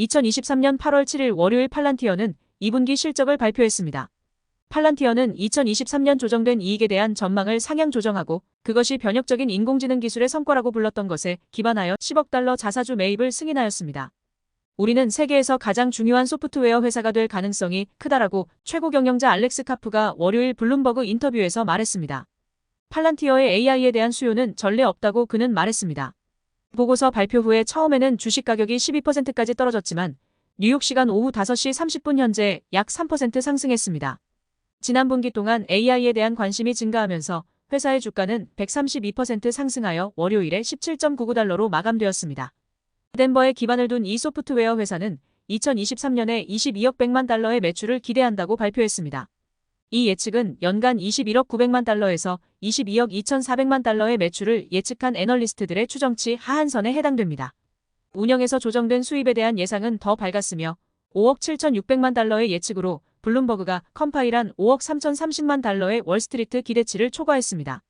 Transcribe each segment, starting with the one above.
2023년 8월 7일 월요일 팔란티어는 2분기 실적을 발표했습니다. 팔란티어는 2023년 조정된 이익에 대한 전망을 상향 조정하고 그것이 변혁적인 인공지능 기술의 성과라고 불렀던 것에 기반하여 10억 달러 자사주 매입을 승인하였습니다. 우리는 세계에서 가장 중요한 소프트웨어 회사가 될 가능성이 크다라고 최고 경영자 알렉스 카프가 월요일 블룸버그 인터뷰에서 말했습니다. 팔란티어의 AI에 대한 수요는 전례 없다고 그는 말했습니다. 보고서 발표 후에 처음에는 주식 가격이 12%까지 떨어졌지만 뉴욕 시간 오후 5시 30분 현재 약 3% 상승했습니다. 지난 분기 동안 AI에 대한 관심이 증가하면서 회사의 주가는 132% 상승하여 월요일에 17.99달러로 마감되었습니다. 덴버에 기반을 둔 이 소프트웨어 회사는 2023년에 22억 100만 달러의 매출을 기대한다고 발표했습니다. 이 예측은 연간 21억 900만 달러에서 22억 2,400만 달러의 매출을 예측한 애널리스트들의 추정치 하한선에 해당됩니다. 운영에서 조정된 수입에 대한 예상은 더 밝았으며 5억 7,600만 달러의 예측으로 블룸버그가 컴파일한 5억 3,030만 달러의 월스트리트 기대치를 초과했습니다.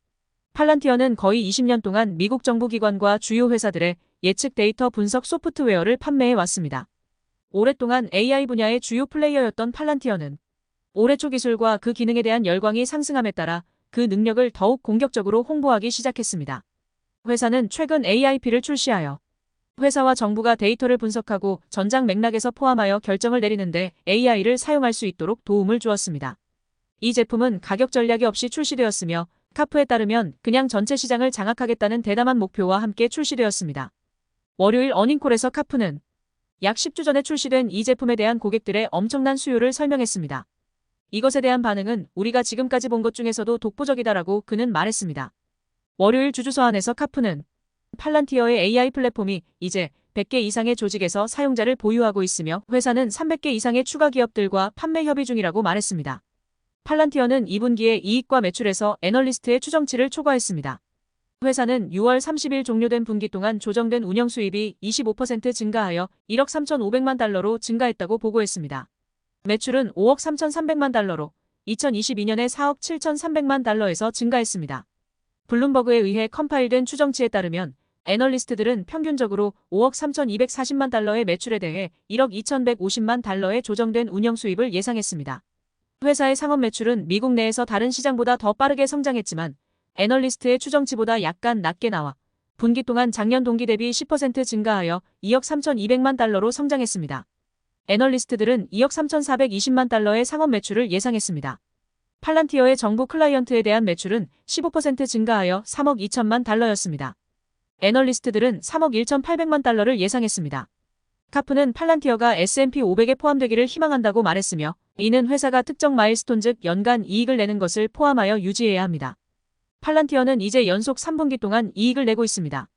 팔란티어는 거의 20년 동안 미국 정부기관과 주요 회사들의 예측 데이터 분석 소프트웨어를 판매해 왔습니다. 오랫동안 AI 분야의 주요 플레이어였던 팔란티어는 올해 초 기술과 그 기능에 대한 열광이 상승함에 따라 그 능력을 더욱 공격적으로 홍보하기 시작했습니다. 회사는 최근 AIP를 출시하여 회사와 정부가 데이터를 분석하고 전장 맥락에서 포함하여 결정을 내리는데 AI를 사용할 수 있도록 도움을 주었습니다. 이 제품은 가격 전략이 없이 출시되었으며 카프에 따르면 그냥 전체 시장을 장악하겠다는 대담한 목표와 함께 출시되었습니다. 월요일 어닝콜에서 카프는 약 10주 전에 출시된 이 제품에 대한 고객들의 엄청난 수요를 설명했습니다. 이것에 대한 반응은 우리가 지금까지 본 것 중에서도 독보적이다라고 그는 말했습니다. 월요일 주주서 안에서 카프는 팔란티어의 AI 플랫폼이 이제 100개 이상의 조직에서 사용자를 보유하고 있으며 회사는 300개 이상의 추가 기업들과 판매 협의 중이라고 말했습니다. 팔란티어는 2분기에 이익과 매출에서 애널리스트의 추정치를 초과했습니다. 회사는 6월 30일 종료된 분기 동안 조정된 운영 수입이 25% 증가하여 1억 3,500만 달러로 증가했다고 보고했습니다. 매출은 5억 3,300만 달러로 2022년에 4억 7,300만 달러에서 증가했습니다. 블룸버그에 의해 컴파일된 추정치에 따르면 애널리스트들은 평균적으로 5억 3,240만 달러의 매출에 대해 1억 2,150만 달러의 조정된 운영 수입을 예상했습니다. 회사의 상업 매출은 미국 내에서 다른 시장보다 더 빠르게 성장했지만 애널리스트의 추정치보다 약간 낮게 나와 분기 동안 작년 동기 대비 10% 증가하여 2억 3,200만 달러로 성장했습니다. 애널리스트들은 2억 3,420만 달러의 상업 매출을 예상했습니다. 팔란티어의 정부 클라이언트에 대한 매출은 15% 증가하여 3억 2천만 달러였습니다. 애널리스트들은 3억 1,800만 달러를 예상했습니다. 카프는 팔란티어가 S&P 500에 포함되기를 희망한다고 말했으며 이는 회사가 특정 마일스톤 즉 연간 이익을 내는 것을 포함하여 유지해야 합니다. 팔란티어는 이제 연속 3분기 동안 이익을 내고 있습니다.